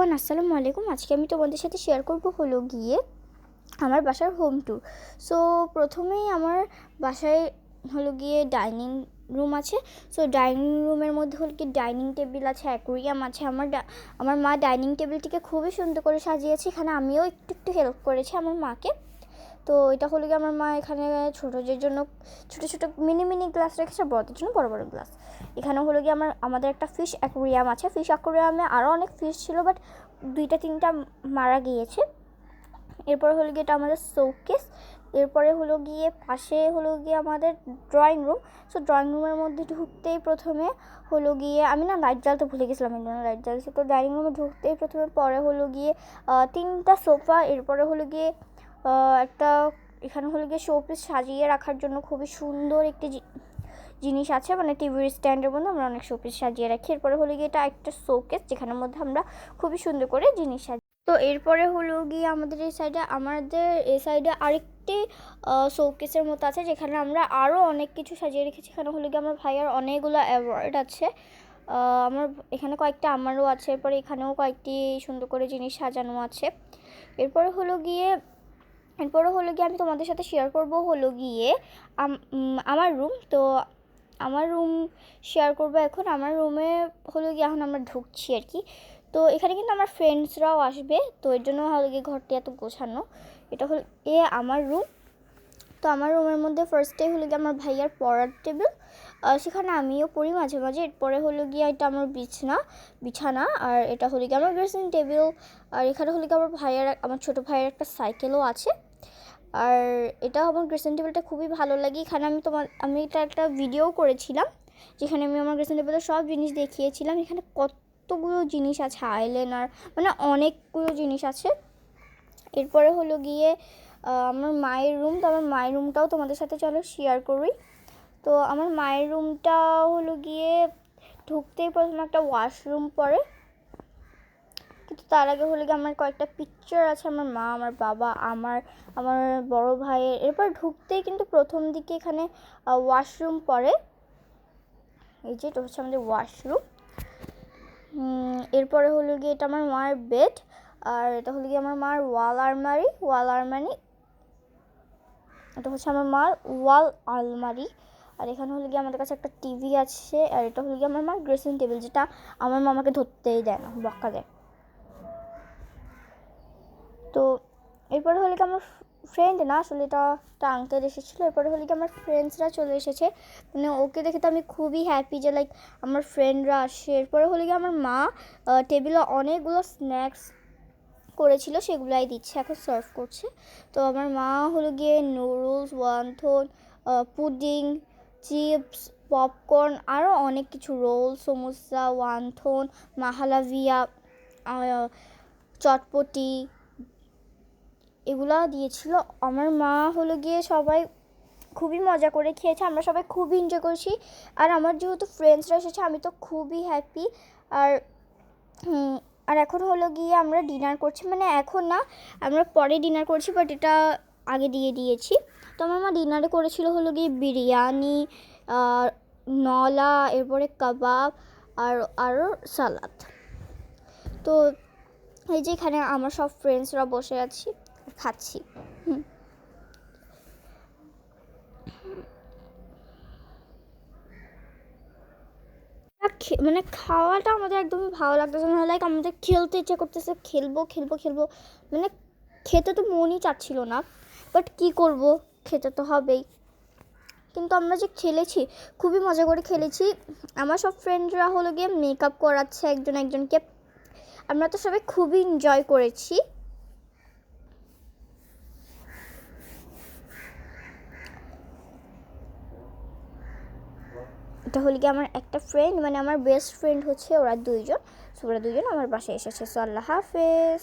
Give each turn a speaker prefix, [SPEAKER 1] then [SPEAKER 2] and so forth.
[SPEAKER 1] বোন আসসালামু আলাইকুম। আজকে আমি তোমাদের সাথে শেয়ার করব হলো গিয়ে আমার বাসার হোম ট্যুর সো প্রথমেই আমার বাসায় হলো গিয়ে ডাইনিং রুম আছে। সো ডাইনিং রুমের মধ্যে হল কি ডাইনিং টেবিল আছে অ্যাকুরিয়াম আছে। আমার আমার মা ডাইনিং টেবিলটিকে খুবই সুন্দর করে সাজিয়েছে। এখানে আমিও একটু একটু হেল্প করেছি আমার মাকে। তো এটা হলো গিয়ে আমার মা এখানে ছোটোদের জন্য ছোটো ছোটো মিনি মিনি গ্লাস রেখেছে, বড়দের জন্য বড় বড় গ্লাস এখানে হলো গিয়ে আমার, আমাদের একটা ফিশ অ্যাকোরিয়াম আছে। ফিশ অ্যাকোরিয়ামে আরও অনেক ফিশ ছিল বাট দুইটা, তিনটা মারা গিয়েছে। এরপরে হলো গিয়ে এটা আমাদের শোকেস এরপরে হলো গিয়ে পাশে হলো গিয়ে আমাদের ড্রয়িং রুম সো ড্রয়িং রুমের মধ্যে ঢুকতেই প্রথমে হলো গিয়ে, আমি না লাইট জ্বালতে ভুলে গেছিলাম এই জন্য লাইট জ্বালছি। তো ড্রয়িং রুমে ঢুকতেই প্রথমে, পরে হলো গিয়ে তিনটা সোফা এরপরে হলো গিয়ে একটা এখানে হলো গিয়ে শোপিস সাজিয়ে রাখার জন্য খুবই সুন্দর একটি জিনিস আছে মানে টিভির স্ট্যান্ডের মধ্যে আমরা অনেক শোপিস সাজিয়ে রাখি। এরপরে হলো গিয়ে এটা একটা শোকেস যেখানের মধ্যে আমরা খুবই সুন্দর করে জিনিস সাজি তো এরপরে হলো গিয়ে আমাদের এই সাইডে আমাদের এই সাইডে আরেকটি শোকেসের মতো আছে যেখানে আমরা আরও অনেক কিছু সাজিয়ে রেখেছি। এখানে হলো গিয়ে আমার ভাইয়ার অনেকগুলো অ্যাওয়ার্ড আছে। আমার এখানে কয়েকটা আমারও আছে। এরপরে এখানেও কয়েকটি সুন্দর করে জিনিস সাজানো আছে। এরপরে হলো গিয়ে এরপরে হলো গিয়ে আমি তোমাদের সাথে শেয়ার করব হলো গিয়ে আমার রুম তো আমার রুম শেয়ার করব এখন। আমার রুমে হলো গিয়ে এখন আমরা ঢুকছি আর কি। তো এখানে কিন্তু আমার ফ্রেন্ডসরাও আসবে, তো এর জন্য হলো গিয়ে ঘরটি এত গোছানো। এটা হলো, এ আমার রুম তো আমার রুমের মধ্যে ফার্স্টে হলো গিয়ে আমার ভাইয়ার পড়ার টেবিল সেখানে আমিও পড়ি মাঝে মাঝে। এরপরে হলো গিয়ে এটা আমার বিছনা, বিছানা, আর এটা হলো গিয়ে আমার ড্রেসিং টেবিল আর এখানে হলো গিয়ে আমার ভাইয়ার, আমার ছোটো ভাইয়ের একটা সাইকেলও আছে। আর এটা আমার ড্রেসিং টেবিলটা খুবই ভালো লাগে। এখানে আমি তোমার, আমি এটা একটা ভিডিও করেছিলাম, যেখানে আমি আমার ড্রেসিং টেবিলের সব জিনিস দেখিয়েছিলাম। এখানে কতগুলো জিনিস আছে আইলাইনার মানে অনেকগুলো জিনিস আছে। এরপরে হলো গিয়ে আমার মায়ের রুম তো আমার মায়ের রুমটাও তোমাদের সাথে চলো শেয়ার করি। তো আমার মায়ের রুমটা হলো গিয়ে ঢুকতেই প্রথমে একটা ওয়াশরুম পড়ে। কিন্তু তার আগে হলো গিয়ে আমার কয়েকটা পিকচার আছে, আমার মা, আমার বাবা, আমার আমার বড় ভাইয়ের এরপর ঢুকতেই কিন্তু প্রথম দিকে এখানে ওয়াশরুম পড়ে। এই যে এটা হচ্ছে আমাদের ওয়াশরুম এরপরে হলো গিয়ে এটা আমার মার বেড আর এটা হলো গিয়ে আমার মার ওয়াল আলমারি ওয়াল আলমারি এটা হচ্ছে আমার মার ওয়াল আলমারি আর এখানে হলো গিয়ে আমাদের কাছে একটা টিভি আছে, আর এটা হলো গিয়ে আমার মার ড্রেসিং টেবিল যেটা আমার মামাকে ধরতেই দেয় না বক্কা দেয়। তো এরপরে হলো কি আমার ফ্রেন্ড না, আসলে এটা একটা আঙ্কেল এসেছিল। এরপরে হলো কি আমার ফ্রেন্ডসরা চলে এসেছে। মানে ওকে দেখে তো আমি খুবই হ্যাপি যে লাইক আমার ফ্রেন্ডরা আসে। এরপরে হলো কি আমার মা টেবিলে অনেকগুলো স্ন্যাক্স করেছিল, সেগুলাই দিচ্ছে, এখন সার্ভ করছে। তো আমার মা হলো গিয়ে noodles wonton pudding chips popcorn আরও অনেক কিছু রোল সমোসা ওয়ানথন মাহালাভিয়া চটপটি এগুলা দিয়েছিল। আমার মা হলো গিয়ে সবাই খুবই মজা করে খেয়েছে। আমরা সবাই খুবই এনজয় করেছি। আর আমার যেহেতু ফ্রেন্ডসরা এসেছে, আমি তো খুবই হ্যাপি আর আর এখন হলো গিয়ে আমরা ডিনার করছি। মানে এখন না, আমরা পরে ডিনার করছি বাট এটা আগে দিয়ে দিয়েছি। তো আমার মা ডিনারে করেছিল হলো গিয়ে বিরিয়ানি নলা, এরপরে কাবাব, আর আরও সালাদ। তো এই যে এখানে আমার সব ফ্রেন্ডসরা বসে আছি। খাচ্ছি। হুম। মানে খাওয়াটা আমাদের একদমই ভালো লাগতেছে না। লাইক আমাদের খেলতে ইচ্ছে করতেছে, খেলব খেলব খেলব। মানে খেতে তো মনই চাচ্ছিল না। বাট কি করব? খেতে তো হবেই। কিন্তু আমরা যে খেলেছি, খুবই মজা করে খেলেছি। আমার সব ফ্রেন্ডরা হলো গিয়ে মেকআপ করাচ্ছে একজন একজনকে। আমরা তো সবাই খুবই এনজয় করেছি। এটা হলো কি আমার একটা ফ্রেন্ড মানে আমার বেস্ট ফ্রেন্ড হচ্ছে ওরা দুইজন। সো ওরা দুইজন আমার বাসায় এসেছে। সো আল্লাহ হাফেজ।